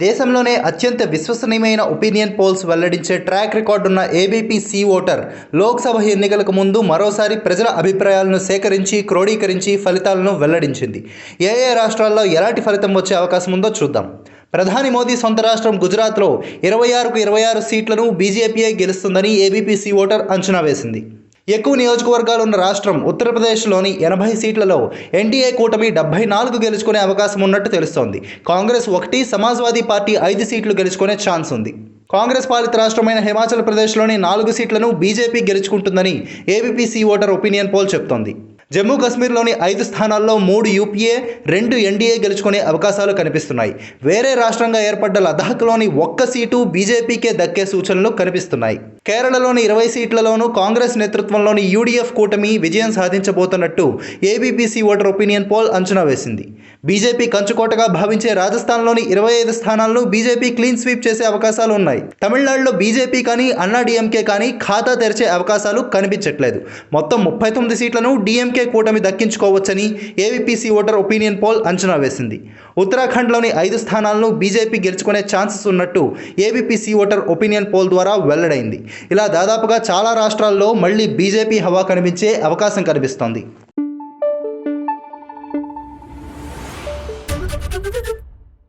దేశంలోనే అత్యంత విశ్వసనీయమైన ఒపీనియన్ పోల్స్ వెల్లడించే ట్రాక్ రికార్డున్న ఏబీపీ సి ఓటర్ లోక్సభ ఎన్నికలకు ముందు మరోసారి ప్రజల అభిప్రాయాలను సేకరించి క్రోడీకరించి ఫలితాలను వెల్లడించింది. ఏ ఏ రాష్ట్రాల్లో ఎలాంటి ఫలితం వచ్చే అవకాశం ఉందో చూద్దాం. ప్రధాని మోదీ సొంత రాష్ట్రం గుజరాత్లో ఇరవై ఆరుకు ఇరవై ఆరు సీట్లను బీజేపీయే గెలుస్తుందని ఏబీపీ సి ఓటర్ అంచనా వేసింది. ఎక్కువ నియోజకవర్గాలు ఉన్న రాష్ట్రం ఉత్తరప్రదేశ్లోని ఎనభై సీట్లలో ఎన్డీఏ కూటమి డెబ్బై నాలుగు గెలుచుకునే అవకాశం ఉన్నట్టు తెలుస్తోంది. కాంగ్రెస్ ఒకటి సమాజ్వాదీ పార్టీ ఐదు సీట్లు గెలుచుకునే ఛాన్స్ ఉంది. కాంగ్రెస్ పాలిత రాష్ట్రమైన హిమాచల్ ప్రదేశ్లోని నాలుగు సీట్లను BJP గెలుచుకుంటుందని ABP C voter opinion poll చెప్తోంది. జమ్మూ కాశ్మీర్లోని ఐదు స్థానాల్లో మూడు యూపీఏ రెండు ఎన్డీఏ గెలుచుకునే అవకాశాలు కనిపిస్తున్నాయి. వేరే రాష్ట్రంగా ఏర్పడ్డ లదాఖ్లోని ఒక్క సీటు బీజేపీకే దక్కే సూచనలు కనిపిస్తున్నాయి. కేరళలోని ఇరవై సీట్లలోనూ కాంగ్రెస్ నేతృత్వంలోని యూడీఎఫ్ కూటమి విజయం సాధించబోతున్నట్టు ABP C voter opinion poll అంచనా వేసింది. బీజేపీ కంచుకోటగా భావించే రాజస్థాన్లోని ఇరవై ఐదు స్థానాలను బీజేపీ క్లీన్ స్వీప్ చేసే అవకాశాలు ఉన్నాయి. తమిళనాడులో బీజేపీ కానీ అన్నా డీఎంకే కానీ ఖాతా తెరిచే అవకాశాలు కనిపించట్లేదు. మొత్తం ముప్పై తొమ్మిది సీట్లను డీఎంకే కూటమి దక్కించుకోవచ్చని ABP C voter opinion poll అంచనా వేసింది. ఉత్తరాఖండ్లోని ఐదు స్థానాలను బీజేపీ గెలుచుకునే ఛాన్సెస్ ఉన్నట్టు ఏబీపీసీ ఓటర్ ఒపీనియన్ పోల్ ద్వారా వెల్లడైంది. ఇలా దాదాపుగా చాలా రాష్ట్రాల్లో మళ్ళీ బీజేపీ హవా కనిపించే అవకాశం కనిపిస్తోంది.